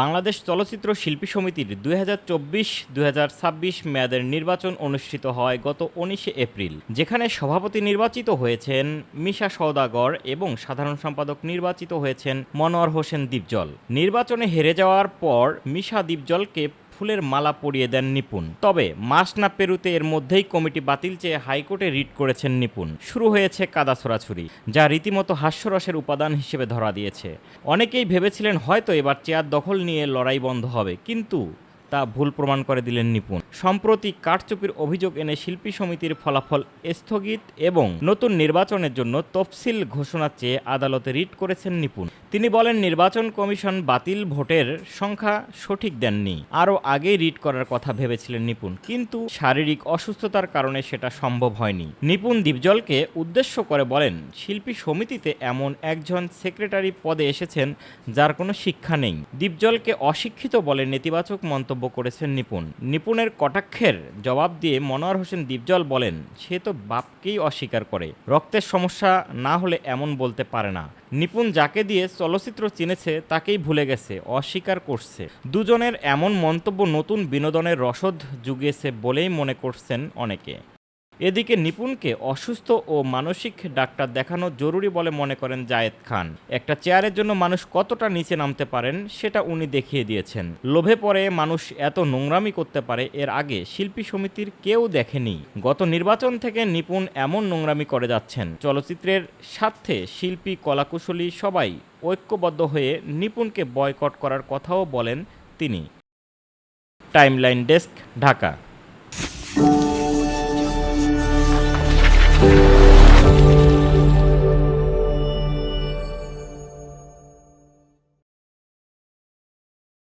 বাংলাদেশ চলচ্চিত্র শিল্পী সমিতির দুই হাজার চব্বিশ ছাব্বিশ মেয়াদের নির্বাচন অনুষ্ঠিত হয় গত উনিশে এপ্রিল, যেখানে সভাপতি নির্বাচিত হয়েছেন মিশা সওদাগর এবং সাধারণ সম্পাদক নির্বাচিত হয়েছেন মনোয়ার হোসেন দীপজল। নির্বাচনে হেরে যাওয়ার পর মিশা দীপজলকে ফুলের মালা পরিয়ে দেন নিপুণ। তবে মাস না পেরুতে এর মধ্যেই কমিটি বাতিল চেয়ে হাইকোর্টে রিট করেছেন নিপুণ। শুরু হয়েছে কাদা ছোড়াছুরি যা রীতিমতো হাস্যরসের উপাদান হিসেবে ধরা দিয়েছে। অনেকেই ভেবেছিলেন হয়তো এবার চেয়ার দখল নিয়ে লড়াই বন্ধ হবে, কিন্তু তা ভুল প্রমাণ করে দিলেন নিপুণ। সম্প্রতি কাঠচুপির অভিযোগ এনে শিল্পী সমিতির ফলাফল স্থগিত এবং নতুন নির্বাচনের জন্য তফসিল ঘোষণা চেয়ে আদালতে রিট করেছেন নিপুণ। তিনি বলেন, নির্বাচন কমিশন বাতিল ভোটের সংখ্যা সঠিক দেননি। আরও আগেই রিট করার কথা ভেবেছিলেন নিপুণ, কিন্তু শারীরিক অসুস্থতার কারণে সেটা সম্ভব হয়নি। নিপুণ দীপজলকে উদ্দেশ্য করে বলেন, শিল্পী সমিতিতে এমন একজন সেক্রেটারি পদে এসেছেন যার কোনো শিক্ষা নেই। দীপজলকে অশিক্ষিত বলে নেতিবাচক মন্তব্য করেছেন নিপুণ। নিপুণের কটাক্ষের জবাব দিয়ে মনোয়ার হোসেন দীপজল বলেন, সে তো বাপকেই অস্বীকার করে। রক্তের সমস্যা না হলে এমন বলতে পারে না। নিপুণ যাকে দিয়ে চলচ্চিত্র চিনেছে তাকেই ভুলে গেছে, অস্বীকার করছে। দুজনের এমন মন্তব্য নতুন বিনোদনের রসদ জুগিয়েছে বলেই মনে করছেন অনেকে। এদিকে নিপুণকে অসুস্থ ও মানসিক ডাক্তার দেখানো জরুরি বলে মনে করেন জায়েদ খান। একটা চেয়ারের জন্য মানুষ কতটা নিচে নামতে পারেন, সেটা উনি দেখিয়ে দিয়েছেন। লোভে পরে মানুষ এত নোংরামি করতে পারে, এর আগে শিল্পী সমিতির কেউ দেখেনি। গত নির্বাচন থেকে নিপুণ এমন নোংরামি করে যাচ্ছেন। চলচ্চিত্রের স্বার্থে শিল্পী কলাকুশলী সবাই ঐক্যবদ্ধ হয়ে নিপুণকে বয়কট করার কথাও বলেন তিনি। Timeline desk, Dhaka.